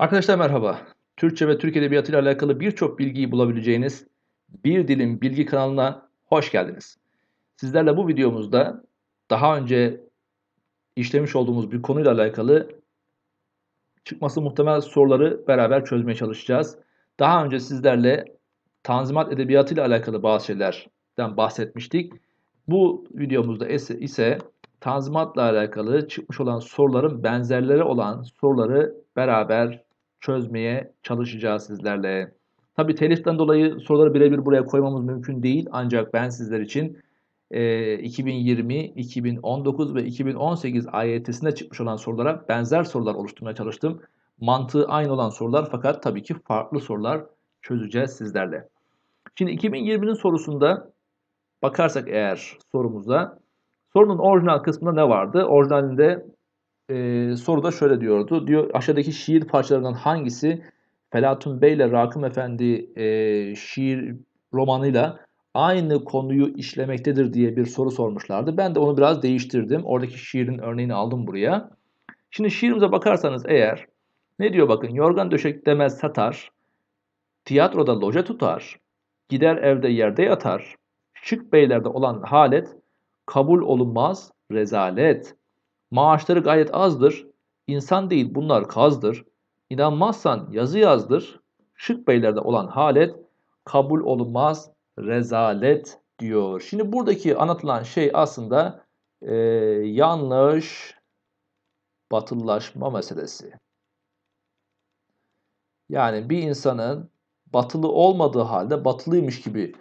Arkadaşlar merhaba. Türkçe ve Türk Edebiyatı ile alakalı birçok bilgiyi bulabileceğiniz Bir Dilim Bilgi kanalına hoş geldiniz. Sizlerle bu videomuzda daha önce işlemiş olduğumuz bir konuyla alakalı çıkması muhtemel soruları beraber çözmeye çalışacağız. Daha önce sizlerle Tanzimat Edebiyatı ile alakalı bazı şeylerden bahsetmiştik. Bu videomuzda ise, Tanzimat'la alakalı çıkmış olan soruların benzerleri olan soruları beraber çözmeye çalışacağız sizlerle. Tabi teliften dolayı soruları birebir buraya koymamız mümkün değil. Ancak ben sizler için e, 2020, 2019 ve 2018 AYT'sinde çıkmış olan sorulara benzer sorular oluşturmaya çalıştım. Mantığı aynı olan sorular fakat tabii ki farklı sorular çözeceğiz sizlerle. Şimdi 2020'nin sorusunda bakarsak eğer sorumuza sorunun orijinal kısmında ne vardı? Orijinalinde e, soruda şöyle diyordu. Diyor aşağıdaki şiir parçalarından hangisi Felatun Bey ile Rakım Efendi e, şiir romanıyla aynı konuyu işlemektedir diye bir soru sormuşlardı. Ben de onu biraz değiştirdim. Oradaki şiirin örneğini aldım buraya. Şimdi şiirimize bakarsanız eğer ne diyor bakın yorgan döşek demez satar, tiyatroda loca tutar, gider evde yerde yatar, şık beylerde olan halet kabul olunmaz rezalet. Maaşları gayet azdır. İnsan değil bunlar kazdır. İnanmazsan yazı yazdır. Şık beylerde olan halet kabul olunmaz rezalet diyor. Şimdi buradaki anlatılan şey aslında e, yanlış batılılaşma meselesi. Yani bir insanın batılı olmadığı halde batılıymış gibi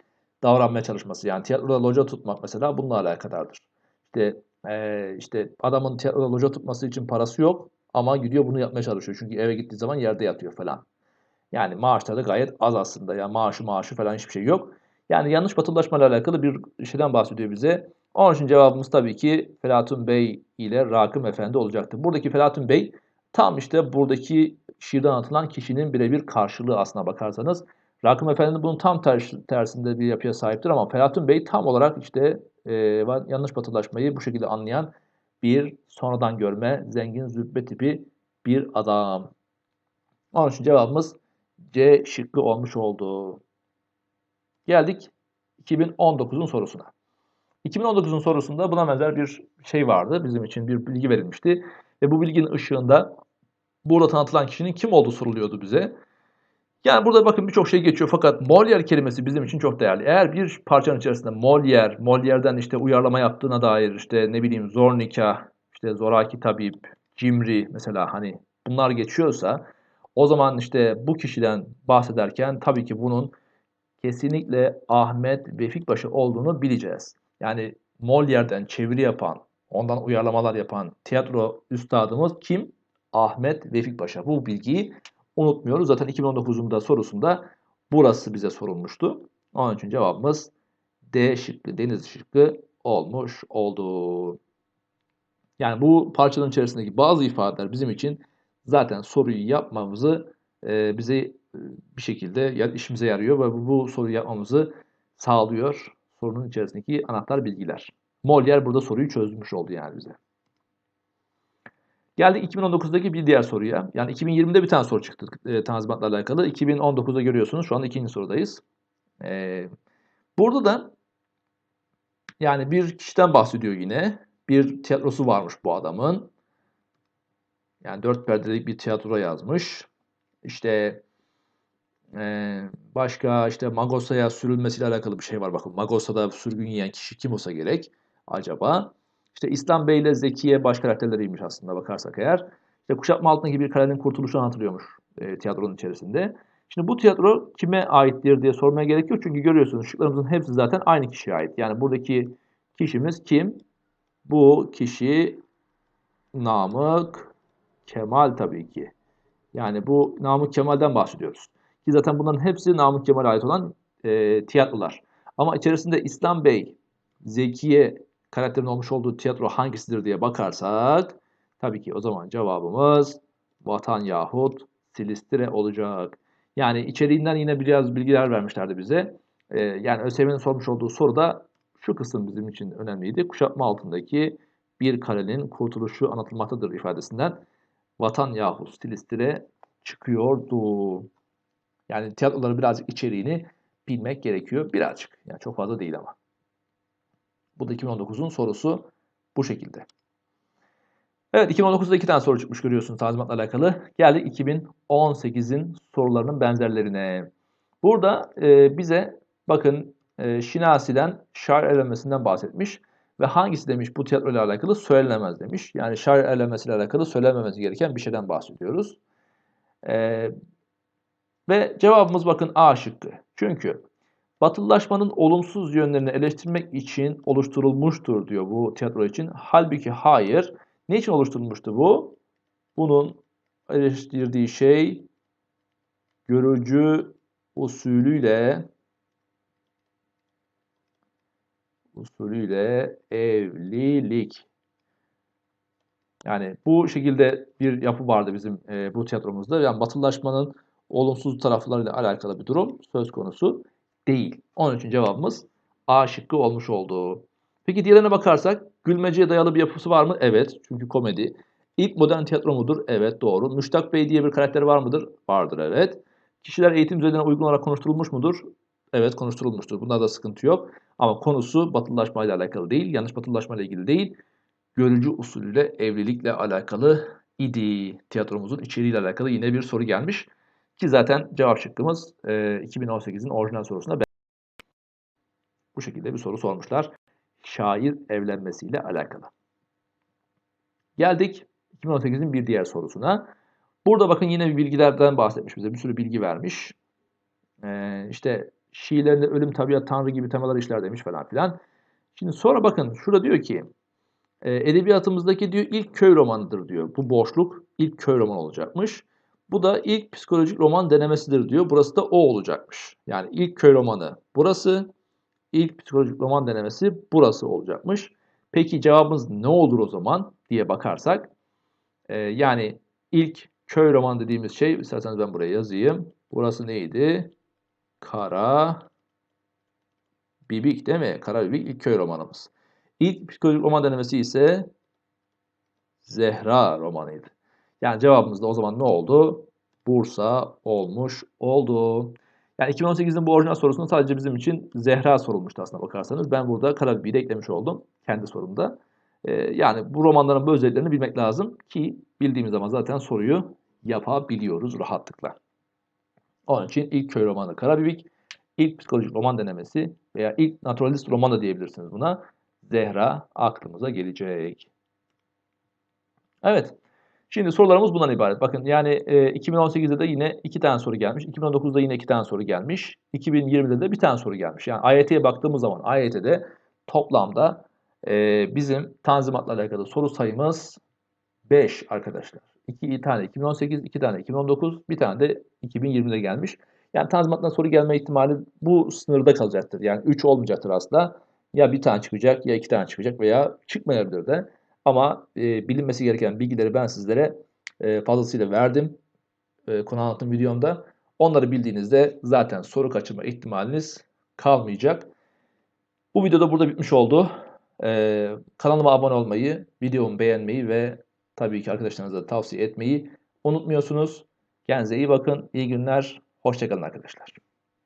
davranmaya çalışması. Yani tiyatroda loca tutmak mesela bununla alakadardır. İşte ee, işte adamın loca tutması için parası yok ama gidiyor bunu yapmaya çalışıyor. Çünkü eve gittiği zaman yerde yatıyor falan. Yani maaşları da gayet az aslında. Yani maaşı maaşı falan hiçbir şey yok. Yani yanlış batılılaşma ile alakalı bir şeyden bahsediyor bize. Onun için cevabımız tabii ki Felatun Bey ile Rakım Efendi olacaktır. Buradaki Felatun Bey tam işte buradaki şiirden anlatılan kişinin birebir karşılığı aslına bakarsanız. Rakım Efendi bunun tam tersinde bir yapıya sahiptir ama Felatun Bey tam olarak işte e, yanlış batılaşmayı bu şekilde anlayan bir sonradan görme, zengin züppe tipi bir adam. Onun için cevabımız C şıkkı olmuş oldu. Geldik 2019'un sorusuna. 2019'un sorusunda buna benzer bir şey vardı. Bizim için bir bilgi verilmişti. Ve bu bilginin ışığında burada tanıtılan kişinin kim olduğu soruluyordu bize. Yani burada bakın birçok şey geçiyor fakat Molière kelimesi bizim için çok değerli. Eğer bir parçanın içerisinde Molière, Molière'den işte uyarlama yaptığına dair işte ne bileyim Zornika, işte Zoraki Tabip, Cimri mesela hani bunlar geçiyorsa o zaman işte bu kişiden bahsederken tabii ki bunun kesinlikle Ahmet Vefikbaşı olduğunu bileceğiz. Yani Molière'den çeviri yapan, ondan uyarlamalar yapan tiyatro üstadımız kim? Ahmet Vefikbaşı. Bu bilgiyi unutmuyoruz. Zaten 2019'un da sorusunda burası bize sorulmuştu. Onun için cevabımız D şıkkı, deniz şıkkı olmuş oldu. Yani bu parçanın içerisindeki bazı ifadeler bizim için zaten soruyu yapmamızı e, bize bir şekilde işimize yarıyor ve bu soruyu yapmamızı sağlıyor sorunun içerisindeki anahtar bilgiler. Molière burada soruyu çözmüş oldu yani bize. Geldik 2019'daki bir diğer soruya. Yani 2020'de bir tane soru çıktı e, tanzimatla alakalı. 2019'da görüyorsunuz şu anda ikinci sorudayız. E, burada da yani bir kişiden bahsediyor yine. Bir tiyatrosu varmış bu adamın. Yani dört perdelik bir tiyatro yazmış. İşte e, başka işte Magosa'ya sürülmesiyle alakalı bir şey var. Bakın Magosa'da sürgün yiyen kişi kim olsa gerek acaba? İşte İslam Bey ile Zekiye baş karakterleriymiş aslında bakarsak eğer. İşte kuşatma altındaki bir kalenin kurtuluşunu hatırlıyormuş e, tiyatronun içerisinde. Şimdi bu tiyatro kime aittir diye sormaya gerek yok. Çünkü görüyorsunuz şıklarımızın hepsi zaten aynı kişiye ait. Yani buradaki kişimiz kim? Bu kişi Namık Kemal tabii ki. Yani bu Namık Kemal'den bahsediyoruz. Ki zaten bunların hepsi Namık Kemal'e ait olan e, tiyatrolar. Ama içerisinde İslam Bey, Zekiye karakterin olmuş olduğu tiyatro hangisidir diye bakarsak tabii ki o zaman cevabımız Vatan yahut Silistire olacak. Yani içeriğinden yine biraz bilgiler vermişlerdi bize. Ee, yani ÖSYM'nin sormuş olduğu soruda şu kısım bizim için önemliydi. Kuşatma altındaki bir kalenin kurtuluşu anlatılmaktadır ifadesinden Vatan yahut Silistire çıkıyordu. Yani tiyatroların birazcık içeriğini bilmek gerekiyor. Birazcık. Yani çok fazla değil ama. Bu da 2019'un sorusu bu şekilde. Evet 2019'da iki tane soru çıkmış görüyorsunuz tanzimatla alakalı. Geldik 2018'in sorularının benzerlerine. Burada e, bize bakın e, Şinasi'den şair elemesinden bahsetmiş. Ve hangisi demiş bu tiyatro ile alakalı söylenemez demiş. Yani şair elemesiyle alakalı söylememesi gereken bir şeyden bahsediyoruz. E, ve cevabımız bakın A şıkkı. Çünkü batılılaşmanın olumsuz yönlerini eleştirmek için oluşturulmuştur diyor bu tiyatro için. Halbuki hayır. Ne için oluşturulmuştu bu? Bunun eleştirdiği şey görücü usulüyle usulüyle evlilik. Yani bu şekilde bir yapı vardı bizim e, bu tiyatromuzda. Yani batılılaşmanın olumsuz taraflarıyla alakalı bir durum söz konusu değil. Onun için cevabımız A şıkkı olmuş oldu. Peki diğerine bakarsak gülmeceye dayalı bir yapısı var mı? Evet. Çünkü komedi. İlk modern tiyatro mudur? Evet doğru. Müştak Bey diye bir karakter var mıdır? Vardır evet. Kişiler eğitim düzeylerine uygun olarak konuşturulmuş mudur? Evet konuşturulmuştur. Bunda da sıkıntı yok. Ama konusu batılılaşmayla alakalı değil. Yanlış batılılaşmayla ilgili değil. Görücü usulüyle evlilikle alakalı idi. Tiyatromuzun içeriğiyle alakalı yine bir soru gelmiş. Ki zaten cevap şıkkımız e, 2018'in orijinal sorusuna bu şekilde bir soru sormuşlar. Şair evlenmesiyle alakalı. Geldik 2018'in bir diğer sorusuna. Burada bakın yine bir bilgilerden bahsetmiş bize. Bir sürü bilgi vermiş. Ee, işte Şiilerinde ölüm, tabiat, tanrı gibi temalar işler demiş falan filan. Şimdi sonra bakın şurada diyor ki e, edebiyatımızdaki diyor ilk köy romanıdır diyor. Bu boşluk ilk köy romanı olacakmış. Bu da ilk psikolojik roman denemesidir diyor. Burası da o olacakmış. Yani ilk köy romanı burası, ilk psikolojik roman denemesi burası olacakmış. Peki cevabımız ne olur o zaman diye bakarsak. E, yani ilk köy roman dediğimiz şey, isterseniz ben buraya yazayım. Burası neydi? Kara Bibik değil mi? Kara Bibik ilk köy romanımız. İlk psikolojik roman denemesi ise Zehra romanıydı. Yani cevabımız da o zaman ne oldu? Bursa olmuş oldu. Yani 2018'in bu orijinal sorusunu sadece bizim için Zehra sorulmuştu aslında bakarsanız. Ben burada Karabibik'i de eklemiş oldum kendi sorumda. Ee, yani bu romanların bu özelliklerini bilmek lazım ki bildiğimiz zaman zaten soruyu yapabiliyoruz rahatlıkla. Onun için ilk köy romanı Karabibik, ilk psikolojik roman denemesi veya ilk naturalist roman da diyebilirsiniz buna. Zehra aklımıza gelecek. Evet. Şimdi sorularımız bundan ibaret. Bakın yani e, 2018'de de yine iki tane soru gelmiş. 2019'da yine iki tane soru gelmiş. 2020'de de bir tane soru gelmiş. Yani AYT'ye baktığımız zaman AYT'de toplamda e, bizim tanzimatla alakalı soru sayımız 5 arkadaşlar. 2 tane 2018, 2 tane 2019, bir tane de 2020'de gelmiş. Yani tanzimattan soru gelme ihtimali bu sınırda kalacaktır. Yani 3 olmayacaktır aslında. Ya bir tane çıkacak ya iki tane çıkacak veya çıkmayabilir de. Ama e, bilinmesi gereken bilgileri ben sizlere e, fazlasıyla verdim. E, konu anlatım videomda. Onları bildiğinizde zaten soru kaçırma ihtimaliniz kalmayacak. Bu videoda burada bitmiş oldu. Ee, kanalıma abone olmayı, videomu beğenmeyi ve tabii ki arkadaşlarınıza tavsiye etmeyi unutmuyorsunuz. Kendinize iyi bakın, iyi günler, hoşçakalın arkadaşlar.